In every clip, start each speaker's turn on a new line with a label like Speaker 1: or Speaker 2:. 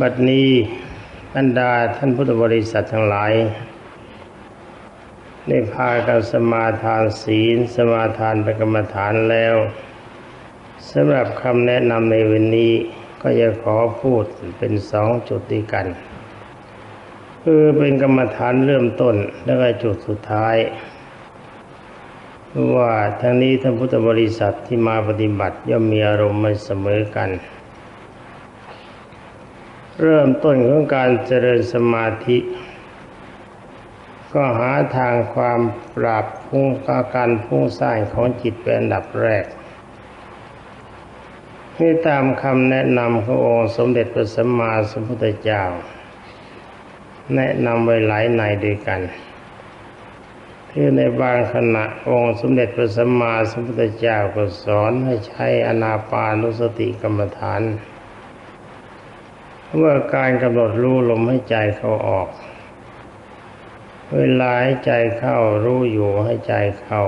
Speaker 1: บัดนี้บรรดาท่านพุทธบริษัททั้งหลาย ได้พากันสมาทานศีล สมาทานเป็นกรรมฐานแล้วสำหรับคำแนะนำในวันนี้ก็จะขอพูดเป็นสองจุดด้วยกัน คือเป็นกรรมฐานเริ่มต้นแล้วก็จุดสุดท้าย ว่าทั้งนี้ท่านพุทธบริษัทที่มาปฏิบัติย่อมมีอารมณ์ไม่เสมอกัน เริ่มต้นของการเจริญสมาธิ ก็หาทางความปราบพุ่งอาการพุ่งสร้างของจิตเป็นอันดับแรกนี่ตามคำแนะนำขององค์สมเด็จพระสัมมาสัมพุทธเจ้า แนะนำไว้หลายในด้วยกันที่ในบางขณะองค์สมเด็จพระสัมมาสัมพุทธเจ้าก็สอนให้ใช้อนาปานุสติกรรมฐาน เมื่อการกำหนดรู้ลมให้ใจเขาออก เวลาให้ใจเข้ารู้อยู่ให้ใจเข้า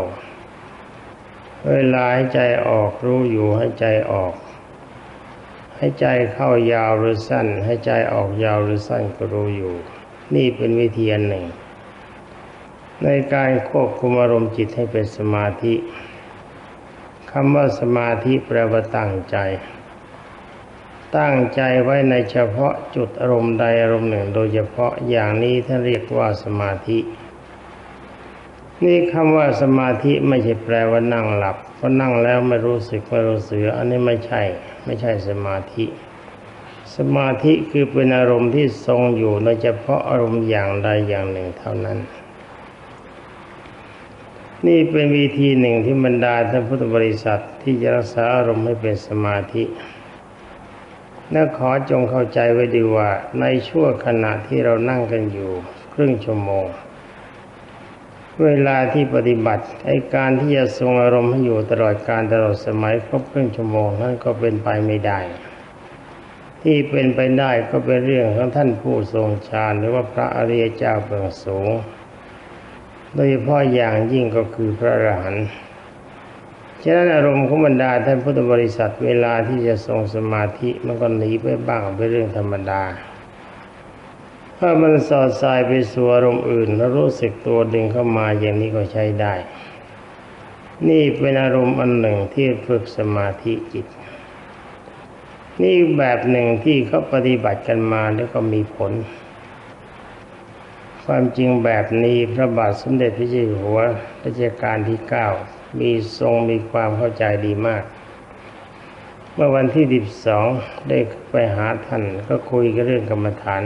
Speaker 1: เวลาให้ใจออกรู้อยู่ให้ใจออก ให้ใจเข้ายาวหรือสั้น ให้ใจออกยาวหรือสั้นก็รู้อยู่ นี่เป็นวิธีอันหนึ่ง ในการควบคุมอารมณ์จิตให้เป็นสมาธิคำว่าสมาธิแปลว่าตั้งใจ ตั้งใจไว้ในเฉพาะจุดอารมณ์ใดอารมณ์หนึ่ง โดยเฉพาะอย่างนี้ท่านเรียกว่าสมาธิ นี่คำว่าสมาธิไม่ใช่แปลว่านั่งหลับเพราะนั่งแล้วไม่รู้สึกไม่รู้สึกอันนี้ไม่ใช่ ไม่ใช่สมาธิ สมาธิคือเป็นอารมณ์ที่ทรงอยู่ในเฉพาะอารมณ์อย่างใดอย่างหนึ่งเท่านั้น นี่เป็นวิธีหนึ่งที่บรรดาท่านพุทธบริษัทที่จะรักษาอารมณ์ให้เป็นสมาธิ และขอจงเข้าใจไว้ดีว่า ในช่วงขณะที่เรานั่งกันอยู่ ครึ่งชั่วโมง เวลาที่ปฏิบัติไอการที่จะทรงอารมณ์ให้อยู่ตลอดการตลอดสมัยครบครึ่งชั่วโมงนั้นก็เป็นไปไม่ได้ ที่เป็นไปได้ก็เป็นเรื่องของท่านผู้ทรงฌานหรือว่าพระอริยเจ้าเบื้องสูง โดยเฉพาะอย่างยิ่งก็คือพระอรหันต์ ฉะนั้นอารมณ์ของบรรดาท่านพุทธบริษัทเวลาที่จะทรงสมาธิมันก็หนีไปบ้างเป็นเรื่องธรรมดา ถ้ามันสอดสายไปสู่อารมณ์อื่น แล้วรู้สึกตัวดึงเข้ามาอย่างนี้ก็ใช้ได้ นี่เป็นอารมณ์อันหนึ่งที่ฝึกสมาธิจิต นี่แบบหนึ่งที่เขาปฏิบัติกันมาแล้วก็มีผล ความจริงแบบนี้พระบาทสมเด็จพระเจ้าอยู่หัวรัชกาลที่เก้ามีทรงมีความเข้าใจดีมาก เมื่อวันที่สิบสองได้ไปหาท่านก็คุยกันเรื่องกรรมฐาน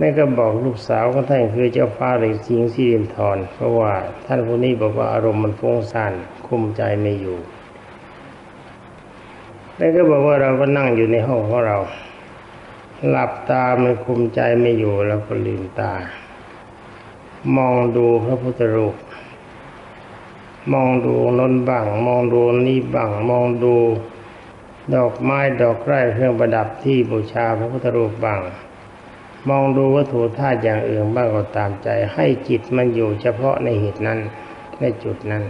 Speaker 1: นั่นก็บอกลูกสาวของท่านคือเจ้าฟ้าหรือจิงซีรินทรเพราะว่าท่านผู้นี้บอกว่าอารมณ์มันฟุ้งซ่านคุมใจไม่อยู่แล้วก็บอกว่าเราก็นั่งอยู่ในห้องของเรา หลับตามันคุมใจไม่อยู่แล้วก็ลืมตา มองดูพระพุทธรูป มองดูนนบ้งมองดูนี่บ้งมองดู ดอกไม้ดอกไร่เครื่องประดับที่บูชาพระพุทธรูปบ้งมองดูวัตถุธาตุอย่างอื่นบ้างก็ตามใจ ให้จิตมันอยู่เฉพาะในเหตุนั้นในจุดนั้น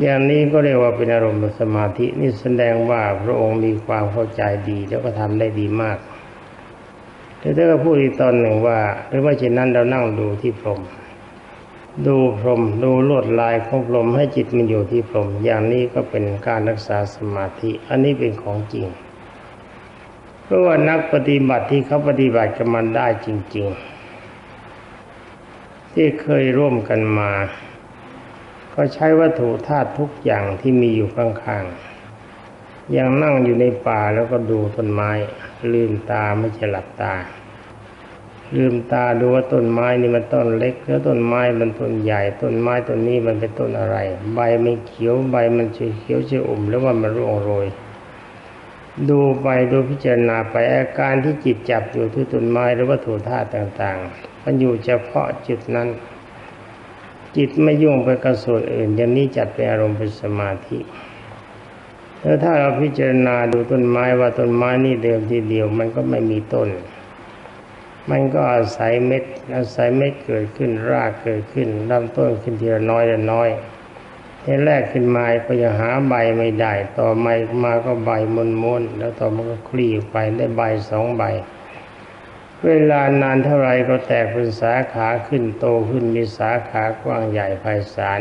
Speaker 1: อย่างนี้ก็เรียกว่าเป็นอารมณ์สมาธินี่แสดงว่าพระองค์มีความเข้าใจดีแล้วก็ทำได้ดีมากแต่ถ้าก็พูดอีกตอนหนึ่งว่าหรือว่าเช่นนั้นเรานั่งดูที่พรมดูพรมดูลวดลายของพรมให้จิตมันอยู่ที่พรมอย่างนี้ก็เป็นการรักษาสมาธิ อันนี้เป็นของจริง เพราะว่านักปฏิบัติที่เขาปฏิบัติกันมันได้จริง ๆ ที่เคยร่วมกันมา ก็ใช้วัตถุธาตุทุกอย่างที่มีอยู่ข้างๆย่างนั่งอยู่ในป่าแล้วก็ดูต้นไม้ ลืมตาไม่ใช่หลับตา ลืมตาดูว่าต้นไม้นี่มันต้นเล็กแล้วต้นไม้มันต้นใหญ่ต้นไม้ต้นนี้มันเป็นต้นอะไร ใบไม่เขียวใบมันเขียวเชื่ออุ่มแล้วว่ามันร่วงโรยดูไปดูพิจารณาไปอาการที่จิตจับอยู่ที่ต้นไม้หรือวัตถุธาตุต่าง ๆ มันอยู่เฉพาะจุดนั้น จิตไม่ยุ่งไปกับส่วนอื่น อย่างนี้จัดเป็นอารมณ์เป็นสมาธิแล้วถ้าเราพิจารณาดูต้นไม้ว่าต้นไม้นี่เดิมทีเดียว มันก็ไม่มีต้น มันก็อาศัยเม็ดอาศัยเม็ดเกิดขึ้นรากเกิดขึ้นลำต้นขึ้นทีละน้อยละน้อยททีแรกขึ้นมาก็ยังหาใบไม่ได้ ต่อมามาก็ใบม้วนแล้วต่อมาก็คลี่ไปได้ใบสองใบ เวลานานเท่าไรก็แตกเป็นสาขาขึ้นโตขึ้นมีสาขากว้างใหญ่ไพศาล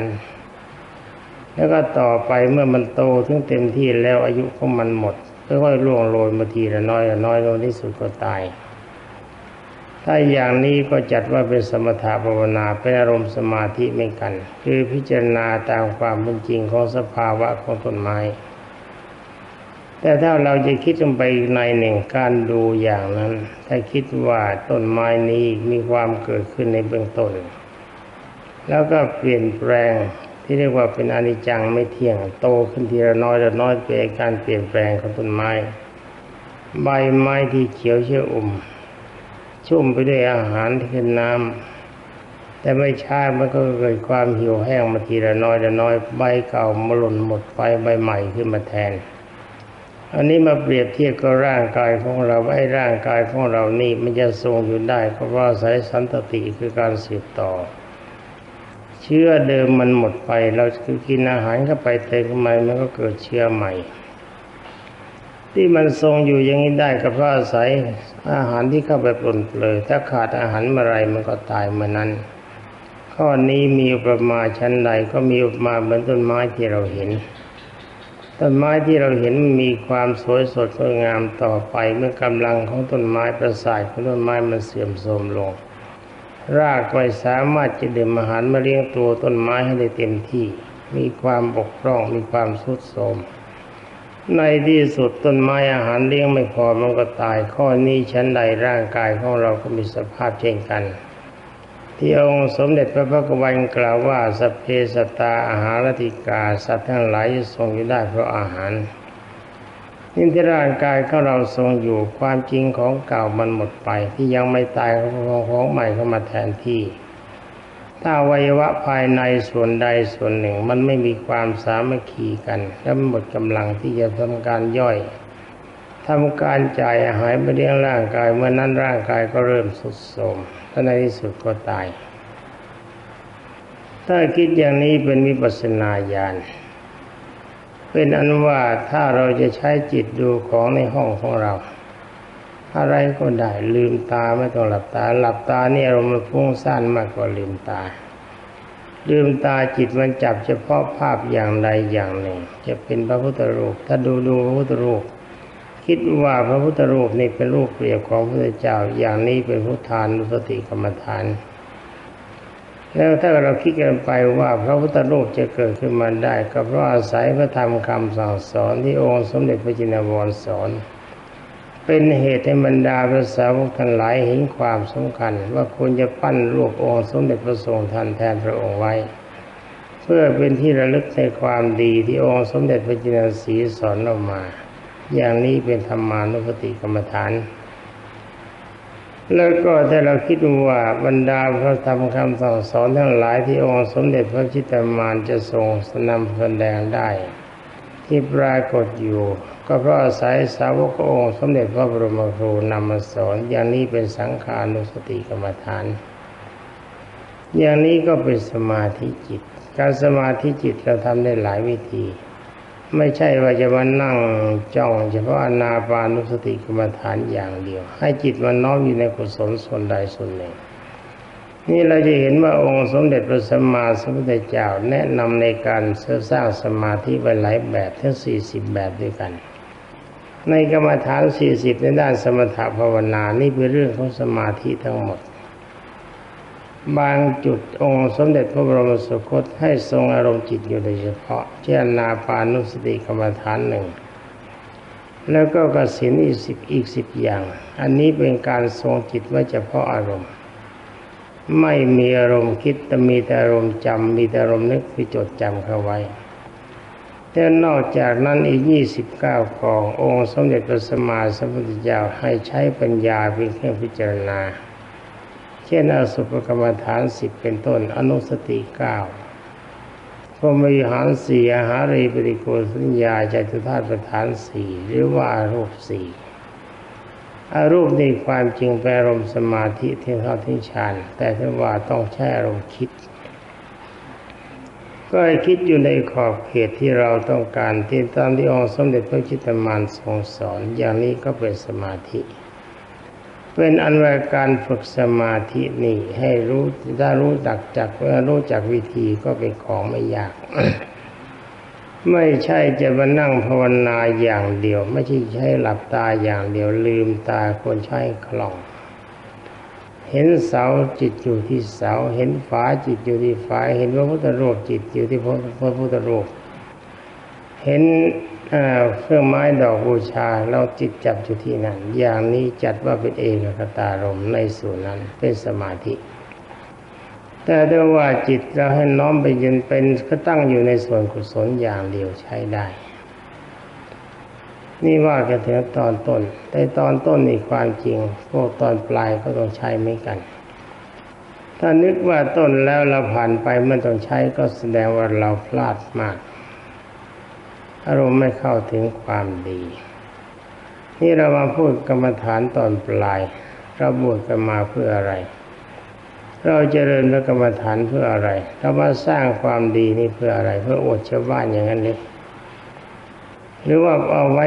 Speaker 1: แล้วก็ต่อไปเมื่อมันโตถึงเต็มที่แล้วอายุของมันหมดค่อยๆล่วงโรยมาทีละน้อยละน้อยลงที่สุดก็ตาย ถ้าอย่างนี้ก็จัดว่าเป็นสมถะภาวนาเป็นอารมณ์สมาธิไม่กัน คือพิจารณาตามความเป็นจริงของสภาวะของต้นไม้ แต่ถ้าเราจะคิดลงไปอีกในหนึ่งการดูอย่างนั้น ถ้าคิดว่าต้นไม้นี้มีความเกิดขึ้นในเบื้องต้น แล้วก็เปลี่ยนแปลงที่เรียกว่าเป็นอนิจจังไม่เที่ยงโตขึ้นทีละน้อยละน้อยเป็นการเปลี่ยนแปลงของต้นไม้ ใบไม้ที่เขียวเชื่ออุ่มชุ่มไปด้วยอาหารที่เป็นน้ำแต่ไม่ช้ามันก็เกิดความหิวแห้งมาทีละน้อยละน้อยใบเก่ามาหล่นหมดไปใบใหม่ขึ้นมาแทน อันนี้มาเปรียบเทียบกับร่างกายของเราไอ้ร่างกายของเรานี่มันจะทรงอยู่ได้เพราะว่าสายสันตติคือการสืบต่อ เชื้อเดิมมันหมดไป เราคือกินอาหารเข้าไปเติมเข้ามามันก็เกิดเชื้อใหม่ ที่มันทรงอยู่อย่างนี้ได้ก็เพราะอาศัยอาหารที่เข้าไปปนเปลือยถ้าขาดอาหารเมื่อไรมันก็ตายเมื่อนั้น ข้อนี้มีประมาณชั้นใดก็มีอุปมาเหมือนต้นไม้ที่เราเห็น ต้นไม้ที่เราเห็นมีความสวยสดงดงามต่อไปเมื่อกำลังของต้นไม้ประสาทของต้นไม้มันเสื่อมโทรมลง รากไม่สามารถจะดื่มอาหารมาเลี้ยงตัวต้นไม้ให้ได้เต็มที่ มีความบกพร่องมีความทรุดโทรมในที่สุดต้นไม้อาหารเลี้ยงไม่พอมันก็ตาย ข้อนี้ชั้นใดร่างกายของเราก็มีสภาพเช่นกัน ที่องค์สมเด็จพระพุทธวันกล่าวว่าสพเพสตตาอาหารติกาสัตว์ทั้งหลายทรงอยู่ได้เพราะอาหารนี่ที่ร่างกายของเราทรงอยู่ความจริงของเก่ามันหมดไป ที่ยังไม่ตายของของใหม่เข้ามาแทนที่ ถ้าวัยวะภายในส่วนใดส่วนหนึ่งมันไม่มีความสามัคคีกันและหมดกำลังที่จะทำการย่อย ทำการจ่ายอาหารไปเลี้ยงร่างกายเมื่อนั้นร่างกายก็เริ่มสุดโทรมและในที่สุดก็ตาย ถ้าคิดอย่างนี้เป็นวิปัสสนาญาณเป็นอันว่าถ้าเราจะใช้จิตดูของในห้องของเรา อะไรก็ได้ลืมตาไม่ต้องหลับตา หลับตาเนี่ยเรามันฟุ้งซ่านมากกว่าลืมตา ลืมตาจิตมันจับเฉพาะภาพอย่างใดอย่างหนึ่ง จะเป็นพระพุทธรูปถ้าดูดูพระพุทธรูป คิดว่าพระพุทธรูปนี่เป็นรูปเปรียบของพระเจ้าอย่างนี้เป็นพุทธานุสติกรรมฐาน แล้วถ้าเราคิดกันไปว่าพระพุทธรูปจะเกิดขึ้นมาได้ ก็เพราะอาศัยพระธรรมคำสั่งสอนที่องค์สมเด็จพระจินวรสอน เป็นเหตุให้บรรดาพระสาวกทั้งหลายเห็นความสำคัญ ว่าควรจะปั้นรูปองค์สมเด็จพระทรงทันแทนพระองค์ไว้เพื่อเป็นที่ระลึกในความดีที่องค์สมเด็จพระจินสีสอนออกมา อย่างนี้เป็นธรรมานุปติกรรมฐาน แล้วก็ถ้าเราคิดว่าบรรดาพระธรรมคำสั่งสอนทั้งหลายที่องค์สมเด็จพระจิตรมานจะทรงสนำแสดงได้ ที่ปรากฏอยู่ ก็เพราะอาศัยสาวกองค์สมเด็จพระบรมครูนำมาสอนอย่างนี้เป็นสังขานุสติกรรมฐาน อย่างนี้ก็เป็นสมาธิจิต การสมาธิจิตเราทำได้หลายวิธี ไม่ใช่ว่าจะมานั่งจ้องเฉพาะอนาปานุสติกรรมฐานอย่างเดียว ให้จิตมันน้อมอยู่ในกุศลส่วนใดส่วนหนึ่ง นี่เราจะเห็นว่าองค์สมเด็จพระสัมมาสัมพุทธเจ้าแนะนำในการสร้างสมาธิไว้หลายแบบทั้งสี่สิบแบบด้วยกัน ในกรรมฐานสี่สิบในด้านสมถภาวนานี่เป็นเรื่องของสมาธิทั้งหมด บางจุดองค์สมเด็จพระบรมสุคตให้ทรงอารมณ์จิตอยู่โดยเฉพาะ เช่นนาปานุสติกรรมฐานหนึ่ง แล้วก็กสินอีกสิบอีกสิบอย่าง อันนี้เป็นการทรงจิตไว้เฉพาะอารมณ์ ไม่มีอารมณ์คิดแต่มีแต่อารมณ์จำมีแต่อารมณ์นึกคือจดจำเข้าไว้แต่นอกจากนั้นอีกยี่สิบเก้ากอง องค์สมเด็จพระสัมมาสัมพุทธเจ้าให้ใช้ปัญญาเป็นเครื่องพิจารณา เช่นอสุภกรรมฐานสิบเป็นต้น อนุสติเก้าพรหมวิหารสี่อาหารีปฏิโกสัญญาจตุธาตุประธานสี่หรือว่าอารูปสี่อารูปในความจริงแปลรมสมาธิเที่เข้าที่ฌานแต่ถ้าว่าต้องใช้อารมณ์คิดก็ก็ให้คิดอยู่ในขอบเขตที่เราต้องการที่ตามที่องค์สมเด็จพระจิตตมานทรงสอนอย่างนี้ก็เป็นสมาธิ เป็นอันว่าการฝึกสมาธินี่ให้รู้ถ้ารู้จักจักรู้จักวิธีก็เป็นของไม่ยาก ไม่ใช่จะมานั่งภาวนาอย่างเดียว ไม่ใช่ใช้หลับตาอย่างเดียวลืมตาควรใช้คล่อง เห็นเสาจิตอยู่ที่เสา เห็นฝาจิตอยู่ที่ฝาเห็นพระพุทธรูปจิตอยู่ที่พระพุทธรูป เห็นเครื่องไม้ดอกบูชาเราจิตจับอยู่ที่นั่นอย่างนี้จัดว่าเป็นเอกคตารมในส่วนนั้นเป็นสมาธิ แต่ถ้าว่าจิตเราให้น้อมไปยืนเป็นก็ตั้งอยู่ในส่วนกุศลอย่างเดียวใช้ได้ นี่ว่ากันถึงตอนต้น แต่ตอนต้นนี่ความจริง พวกตอนปลายก็ต้องใช้ไม่กันถ้านึกว่าต้นแล้วเราผ่านไปไม่ต้องใช้ก็แสดงว่าเราพลาดมาก อารมณ์ไม่เข้าถึงความดี นี่เรามาพูดกรรมฐานตอนปลาย เราบวชกันมาเพื่ออะไร เราเจริญพระกรรมฐานเพื่ออะไรเรามาสร้างความดีนี่เพื่ออะไร เพื่ออวดชาวบ้านอย่างนั้นเลยหรือว่าเอาไว้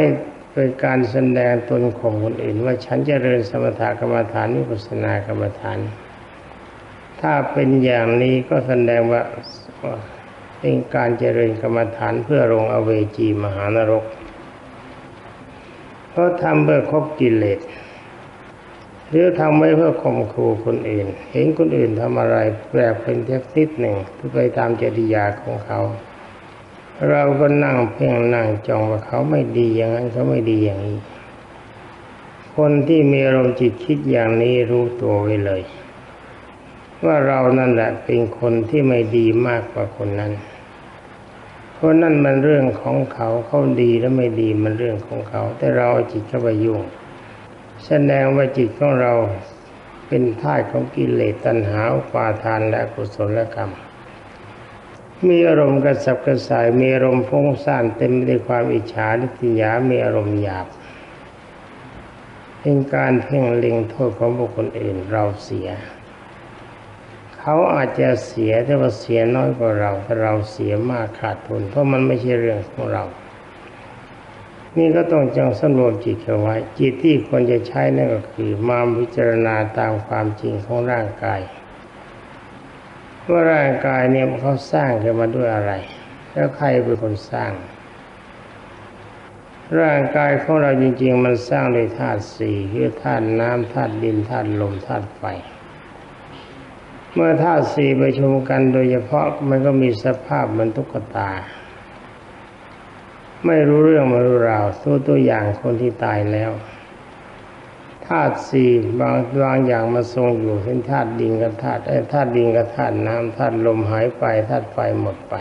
Speaker 1: เป็นการแสดงตนของคนอื่น ว่าฉันจเจริญสมถกรรมฐานนิพพานากรรมฐาน ถ้าเป็นอย่างนี้ก็แสดงว่า เป็นการเจริญกรรมฐานเพื่อลงอเวจีมหานรก เพราะทำเพื่อครบกิเลสหรือทำไว้เพื่อข่มขู่คนอื่น เห็นคนอื่นทำอะไรแปลเป็นเทคนิคหนึ่งไปตามจริยาของเขา เราก็นั่งเพ่งนั่งจ้องว่าเขาไม่ดีอย่างนั้นเขาไม่ดีอย่างนี้ คนที่มีอารมณ์จิตคิดอย่างนี้รู้ตัวไว้เลย ว่าเรานั่นแหละเป็นคนที่ไม่ดีมากกว่าคนนั้น เพราะนั่นมันเรื่องของเขาเขาดีแล้วไม่ดีมันเรื่องของเขา แต่เราจิตเข้าไปยุ่ง แสดงว่าจิตของเราเป็นท่ายของกิเลสตัณหาปาทานและกุศลกรรม มีอารมณ์กระสับกระส่ายมีอารมณ์ฟุ้งซ่านเต็มไปด้วยความอิจฉาลิษยามีอารมณ์หยาบเป็นการเพ่งเล็งโทษของบุคคลอื่นเราเสีย เขาอาจจะเสียแต่ว่าเสียน้อยกว่าเราแต่เราเสียมากขาดทุนเพราะมันไม่ใช่เรื่องของเรา นี่ก็ต้องจังสำรวมจิตเอาไว้ จิตที่ควรจะใช้นั่นก็คือมาพิจารณาตามความจริงของร่างกายว่าร่างกายเนี่ยเขาสร้างขึ้นมาด้วยอะไร แล้วใครเป็นคนสร้าง ร่างกายของเราจริง ๆ มันสร้างโดยธาตุสี่คือธาตุน้ำธาตุดินธาตุลมธาตุไฟ เมื่อธาตุสี่ไปชมกันโดยเฉพาะมันก็มีสภาพเหมือนตุ๊กตา ไม่รู้เรื่องไม่รู้ราวตัวตัวอย่างคนที่ตายแล้วธาตุสี่บางบางอย่างมาทรงอยู่เป็นธาตุดินกับธาตุไอ้ธาตุดินกับธาตุน้ำธาตุลมหายไปธาตุไฟหมดไป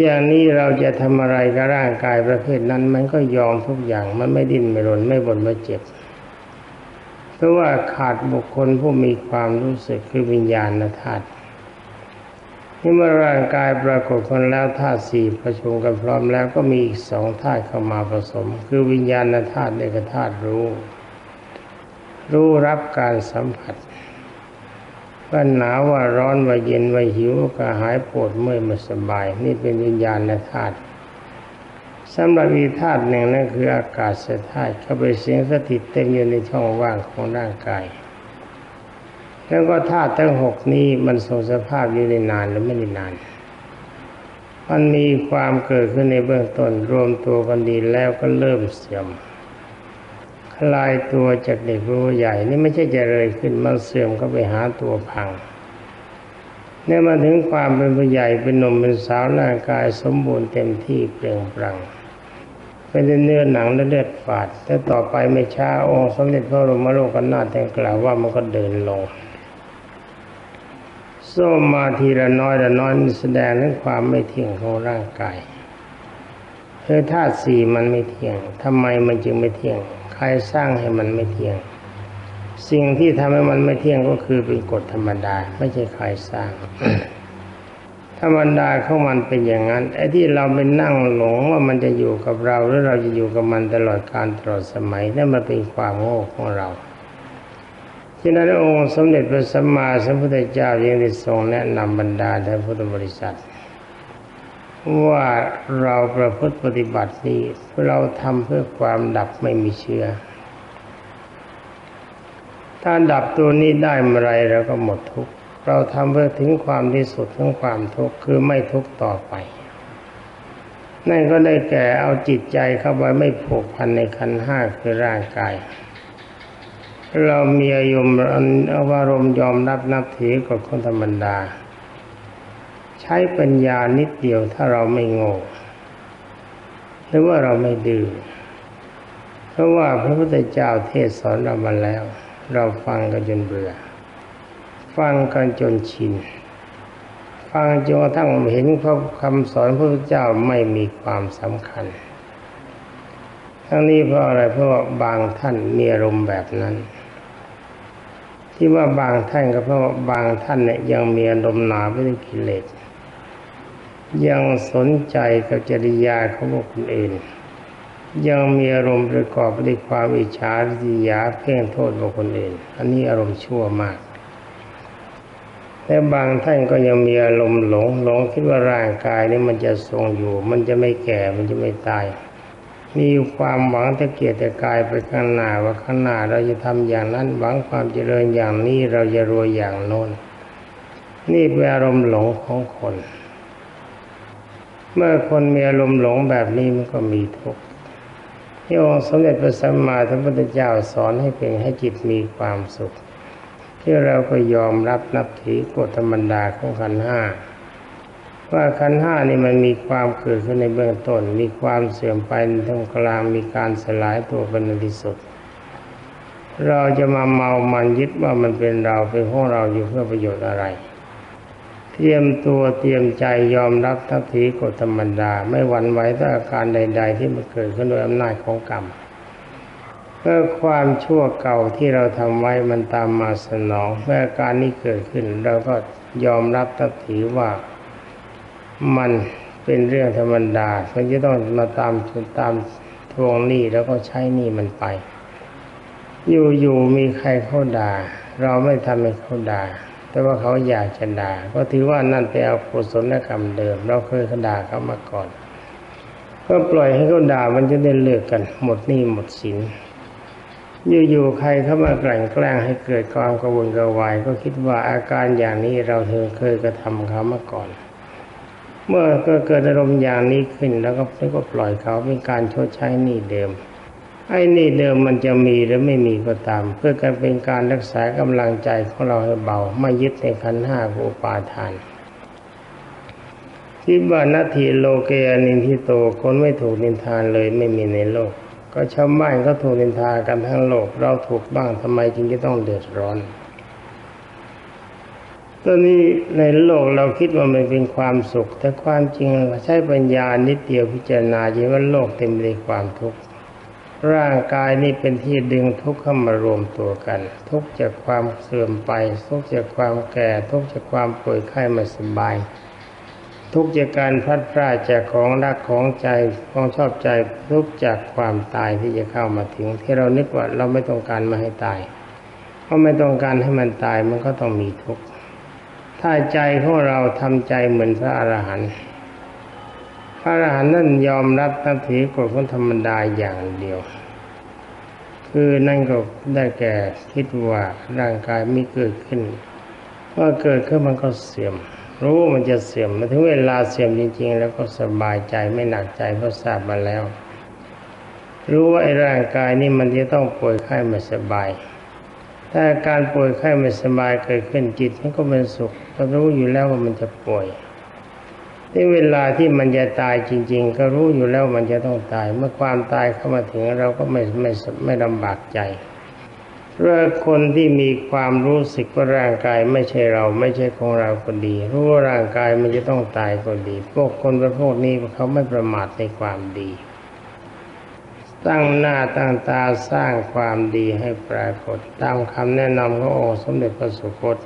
Speaker 1: อย่างนี้เราจะทำอะไรกับร่างกายประเภทนั้น มันก็ยอมทุกอย่างมันไม่ดิ้นไม่รนไม่บ่นไม่เจ็บ ราะว่าขาดบุคคลผู้มีความรู้สึกคือวิญญาณธาตุนี่เมื่อร่างกายปรากฏคนแล้วธาตุสี่ประชุมกันพร้อมแล้วก็มีอีกสองธาตุเข้ามาผสม คือวิญญาณธาตุในกธาตุรู้ รู้รับการสัมผัสว่าหนาวว่าร้อนว่าเย็นว่าหิวก็หายปวดเมื่อยมาสบาย นี่เป็นวิญญาณธาตุ สำหรับอีธาตุหนึ่งนั่นคืออากาศธาตุเข้าไปเสียงสถิตเต็มอยู่ในช่องว่างของร่างกาย แล้วก็ธาตุทั้งหกนี้มันทรงสภาพอยู่ในนานหรือไม่ได้นาน มันมีความเกิดขึ้นในเบื้องต้นรวมตัวกันดีแล้วก็เริ่มเสื่อมคลายตัวจากเด็กรู้ใหญ่นี่ไม่ใช่จะเลยขึ้นมันเสื่อมก็ไปหาตัวพังเนี่ยมาถึงความเป็นผู้ใหญ่เป็นหนุ่มเป็นสาวร่างกายสมบูรณ์เต็มที่เปล่งปลั่ง เป็นเนื้อหนังและเลือดฝาด แต่ต่อไปไม่ช้าองค์สมเด็จพระรมโลกนาถแต่งกล่าวว่ามันก็เดินลงส้มมาทีละน้อยละน้อยแสดงถึงความไม่เที่ยงของร่างกายคือธาตุสี่มันไม่เที่ยงทำไมมันจึงไม่เที่ยง ใครสร้างให้มันไม่เที่ยง สิ่งที่ทำให้มันไม่เที่ยงก็คือเป็นกฎธรรมดา ไม่ใช่ใครสร้าง ธรรมดาของมันเป็นอย่างนั้นไอ้ที่เราไปนั่งหลงว่ามันจะอยู่กับเราหรือเราจะอยู่กับมันตลอดการตลอดสมัยนั่นมันเป็นความโง่ของเราฉะนั้นองค์สมเด็จพระสัมมาสัมพุทธเจ้ายังได้ทรงแนะนำบรรดาท่านพุทธบริษัท ว่าเราประพฤติปฏิบัตินี้เราทำเพื่อความดับไม่มีเชื้อถ้าดับตัวนี้ได้เมื่อไรเราก็หมดทุกข์ เราทำเพื่อถึงความที่สุดของความทุกข์คือไม่ทุกข์ต่อไปนั่นก็ได้แก่เอาจิตใจเข้าไปไม่ผูกพันในขันห้าคือร่างกาย เรามีอารมณ์อารมณ์ยอมรับนับถือกับคนธรรมดา ใช้ปัญญานิดเดียวถ้าเราไม่โง่หรือว่าเราไม่ดื้อเพราะว่าพระพุทธเจ้าเทศสอนเรามาแล้ว เราฟังกันจนเบื่อ ฟังกันจนชิน ฟังจนกระทั่งเห็นพระคำสอนพระพุทธเจ้าไม่มีความสำคัญ ทั้งนี้เพราะอะไรเพราะว่าบางท่านมีอารมณ์แบบนั้น ที่ว่าบางท่านก็เพราะว่าบางท่านเนี่ยยังมีอารมณ์หนาไปด้วยกิเลสยังสนใจกับจริยาของบุคคลอื่น ยังมีอารมณ์ประกอบไปด้วยความอิจฉาริษยาเพ่งโทษบุคคลอื่น อันนี้อารมณ์ชั่วมาก และบางท่านก็ยังมีอารมณ์หลงหลงคิดว่าร่างกายนี้มันจะทรงอยู่ มันจะไม่แก่มันจะไม่ตาย มีความหวังตะเกียกตะกายไปข้างหน้าว่าข้างหน้าเราจะทำอย่างนั้นหวังความเจริญอย่างนี้เราจะรวยอย่างโน้น นี่เป็นอารมณ์หลงของคน เมื่อคนมีอารมณ์หลงแบบนี้มันก็มีทุกข์ที่องค์สมเด็จพระสัมมาสัมพุทธเจ้าสอนให้เป็นให้จิตมีความสุข ที่เราก็ยอมรับนับถือกฎธรรมดาของขันห้าว่าขันห้านี่มันมีความเกิดขึ้นในเบื้องต้น มีความเสื่อมไปในตรงกลางมีการสลายตัวเป็นที่สุด เราจะมาเมามันยึดว่ามันเป็นเราเป็นของเราอยู่เพื่อประโยชน์อะไร เตรียมตัวเตรียมใจยอมรับทับถีกฎธรรมดา ไม่หวั่นไหวต่ออาการใด ๆ ที่มันเกิดขึ้นโดยอำนาจของกรรม เมื่อความชั่วเก่าที่เราทำไว้มันตามมาสนองเมื่อการนี้เกิดขึ้นเราก็ยอมรับทับถีว่ามันเป็นเรื่องธรรมดาเราจะต้องมาตามตามทวงหนี้แล้วก็ใช้หนี้มันไป อยู่ๆมีใครเขาด่า เราไม่ทำให้เขาด่า แต่ว่าเขาอยากจะด่า ก็ถือว่านั่นเป็นอกุศลกรรมเดิม เราเคยเขาด่าเขามาก่อน ก็ปล่อยให้เขาด่ามันจะได้เลิกกัน หมดหนี้หมดสิน อยู่ๆใครเข้ามากลั่นแกล้งให้เกิดความกระวนกระวายก็คิดว่าอาการอย่างนี้เราเธอเคยกระทำเขามาก่อน เมื่อก็เกิดอารมณ์อย่างนี้ขึ้นแล้วก็ก็ปล่อยเขาเป็นการชดใช้หนี้เดิมไอ้นี่เดิมมันจะมีหรือไม่มีก็ตาม เพื่อการเป็นการรักษากำลังใจของเราให้เบาไม่ยึดในขันห้าอุปาทานที่บานนาทีโลเกอนินทิโตคนไม่ถูกนินทานเลยไม่มีในโลก ก็ชาวบ้านก็ถูกนินทากันทั้งโลก เราถูกบ้างทำไมจึงจะต้องเดือดร้อนตอนนี้ในโลกเราคิดว่ามันเป็นความสุข แต่ความจริงใช้ปัญญานิดเดียวพิจารณาจริงว่าโลกเต็มไปด้วยความทุกข์ร่างกายนี่เป็นที่ดึงทุกข์เข้ามารวมตัวกัน ทุกข์จากความเสื่อมไป ทุกข์จากความแก่ ทุกข์จากความป่วยไข้ไม่สบาย ทุกข์จากการพลัดพรากจากของรักของใจของชอบใจทุกจากความตายที่จะเข้ามาถึง ที่เรานึกว่าเราไม่ต้องการมาให้ตายเพราะไม่ต้องการให้มันตายมันก็ต้องมีทุกข์ถ้าใจของเราทำใจเหมือนพระอรหันต์พระอรหันต์นั่นยอมรับนับถือกฎของธรรมดาอย่างเดียว คือนั่นก็ได้แก่คิดว่าร่างกายไม่เกิดขึ้นว่าเกิดขึ้นมันก็เสื่อม รู้มันจะเสื่อมมาถึงเวลาเสื่อมจริง ๆ แล้วก็สบายใจไม่หนักใจเพราะทราบมาแล้ว รู้ว่าไอ้ร่างกายนี่มันจะต้องป่วยไข้ไม่สบาย ถ้าการป่วยไข้ไม่สบายเกิดขึ้นจิตมันก็เป็นสุขก็รู้อยู่แล้วว่ามันจะป่วยที่เวลาที่มันจะตายจริง ๆ ก็รู้อยู่แล้วมันจะต้องตาย เมื่อความตายเข้ามาถึงเราก็ไม่ไม่ไม่ลำบากใจ เพราคนที่มีความรู้สึกว่าร่างกายไม่ใช่เราไม่ใช่ของเราก็ดี รู้ว่าร่างกายมันจะต้องตายก็ดี พวกคนประเภทนี้เขาไม่ประมาทในความดี ตั้งหน้าตั้งตาสร้างความดีให้ปรากฏตามคำแนะนำขององค์สมเด็จพระสุคต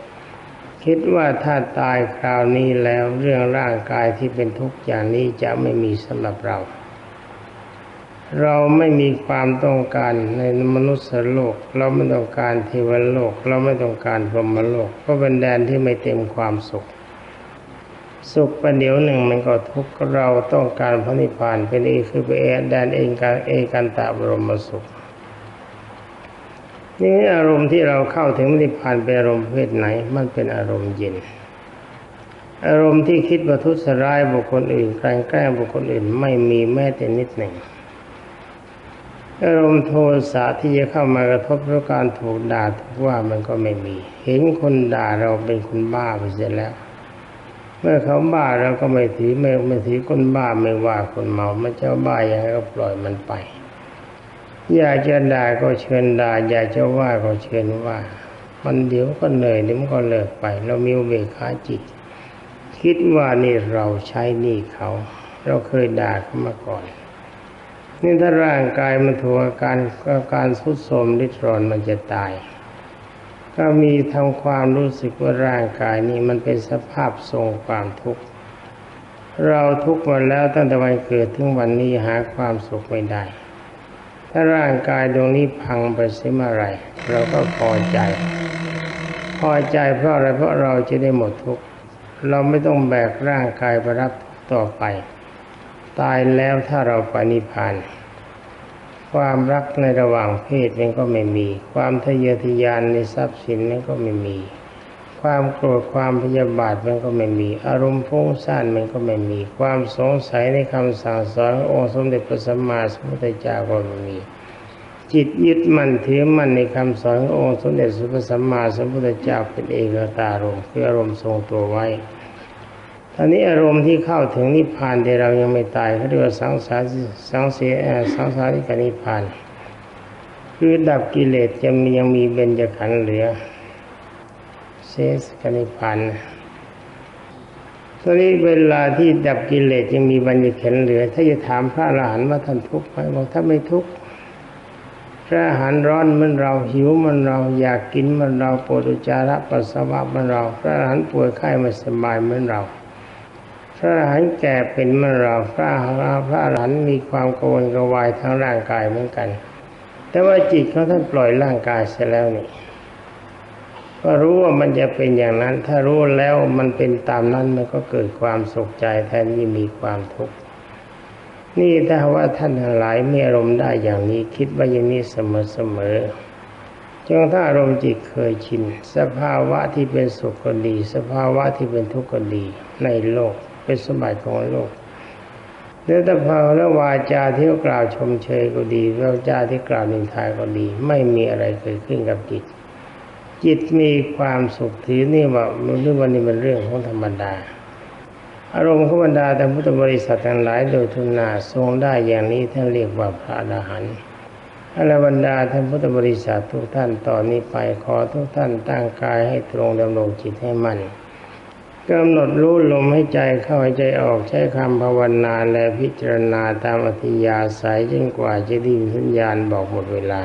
Speaker 1: คิดว่าถ้าตายคราวนี้แล้วเรื่องร่างกายที่เป็นทุกข์อย่างนี้จะไม่มีสำหรับเรา เราไม่มีความต้องการในมนุษย์โลก เราไม่ต้องการเทวโลก เราไม่ต้องการพรหมโลก เพราะเป็นแดนที่ไม่เต็มความสุข สุขประเดี๋ยวหนึ่งมันก็ทุกข์เราต้องการพระนิพพานเป็นเอคือเป็นแดนเองการเอกันตะบรมสุขนี่อารมณ์ที่เราเข้าถึงนิพพานเป็นอารมณ์เภทไหน มันเป็นอารมณ์เย็น อารมณ์ที่คิดประทุษร้ายบุคคลอื่นกลั่นแกล้งบุคคลอื่นไม่มีแม้แต่นิดหนึ่ง อารมณ์โทสะที่จะเข้ามากระทบเพราะการถูกด่าถูกว่ามันก็ไม่มี เห็นคนด่าเราเป็นคนบ้าไปเสียแล้ว เมื่อเขาบ้าเราก็ไม่ถือไม่ไม่ถือคนบ้าไม่ว่าคนเมามันจะบ้าอย่างไรก็ปล่อยมันไป อยากจะด่าก็เชิญด่าอยากจะว่าก็เชิญว่า มันเดี๋ยวก็เหนื่อยเดี๋ยวมันก็เลิกไป เรามีเบกขาจิต คิดว่านี่เราใช้หนี่เขา เราเคยด่าเขามาก่อน นี่ถ้าร่างกายมันถูกอาการอาการสุดโทมริดรอนมันจะตาย ก็มีทำความรู้สึกว่าร่างกายนี้มันเป็นสภาพทรงความทุกข์เราทุกข์มาแล้วตั้งแต่วันเกิดถึงวันนี้หาความสุขไม่ได้ ถ้าร่างกายดวงนี้พังไปเสียเมื่อไรเราก็พอใจ พอใจเพราะอะไรเพราะเราจะได้หมดทุกข์เราไม่ต้องแบกร่างกายไปรับต่อไป ตายแล้วถ้าเราปนิพพานความรักในระหว่างเพศมันก็ไม่มี ความทะเยอทะยานในทรัพย์สินมันก็ไม่มี ความโกรธความพยาบาทมันก็ไม่มี อารมณ์ฟุ้งซ่านมันก็ไม่มี ความสงสัยในคำสั่งสอนขององค์สมเด็จพระสัมมาสัมพุทธเจ้าก็ไม่มี จิตยึดมั่นถือมั่นในคำสอนขององค์สมเด็จพระสัมมาสัมพุทธเจ้าเป็นเอกตารมณ์คืออารมณ์ทรงตัวไว้ อนนี้อารมณ์ที่เข้าถึงนิพพานแต่เรายังไม่ตายเขาเรียกว่าสังสารสังเสียสังสาริกนิพพาน คือดับกิเลสจะมียังมีเบญจขันธ์เหลือเซสกนิพพานตอนนี้เวลาที่ดับกิเลสยังมีเบญจขันธ์เหลือ ถ้าจะถามพระอรหันต์ว่าท่านทุกข์ไหมบอกถ้าไม่ทุกข์พระอาหารร้อนมันเราหิวมันเราอยากกินมันเราปวดอุจจาระปัสสาวะมันเรา พระอรหันต์ป่วยไข้ไม่สบายเหมือนเรา พระหันแก่เป็นเมื่อเราพระพระหันมีความกังวลกระวายทั้งร่างกายเหมือนกัน แต่ว่าจิตเขาท่านปล่อยร่างกายเสียแล้วนี่ก็รู้ว่ามันจะเป็นอย่างนั้น ถ้ารู้แล้วมันเป็นตามนั้นมันก็เกิดความสุขใจแทนที่มีความทุกข์นี่ถ้าว่าท่านทั้งหลายมีอารมณ์ได้อย่างนี้คิดว่าอย่างนี้เสมอๆจนถ้าอารมณ์จิตเคยชิน สภาวะที่เป็นสุขก็ดี สภาวะที่เป็นทุกข์ก็ดีในโลก เป็นสมบัติของโลกแล้วถ้าพาแล้ววาจาที่กล่าวชมเชยก็ดีวาจาที่กล่าวนินทาก็ดี ไม่มีอะไรเกิดขึ้นกับจิต จิตมีความสุขถือนี่ว่าเรื่องวันนี้เป็นเรื่องของธรรมดา อารมณ์ของบรรดาแต่พุทธบริษัททั้งหลายโดยทุนนาทรงได้อย่างนี้ท่านเรียกว่าพระอรหันต์อรบรรดาท่านพุทธบริษัททุกท่านต่อนนี้ไปขอทุกท่านตั้งกายให้ตรงดำรงจิตให้มั่น กำหนดรู้ลมให้ใจเข้าให้ใจออกใช้คำภาวนาและพิจารณาตามอธิยาศัยจนกว่าจะไดิ้สัญญาณบอกหมดเวลา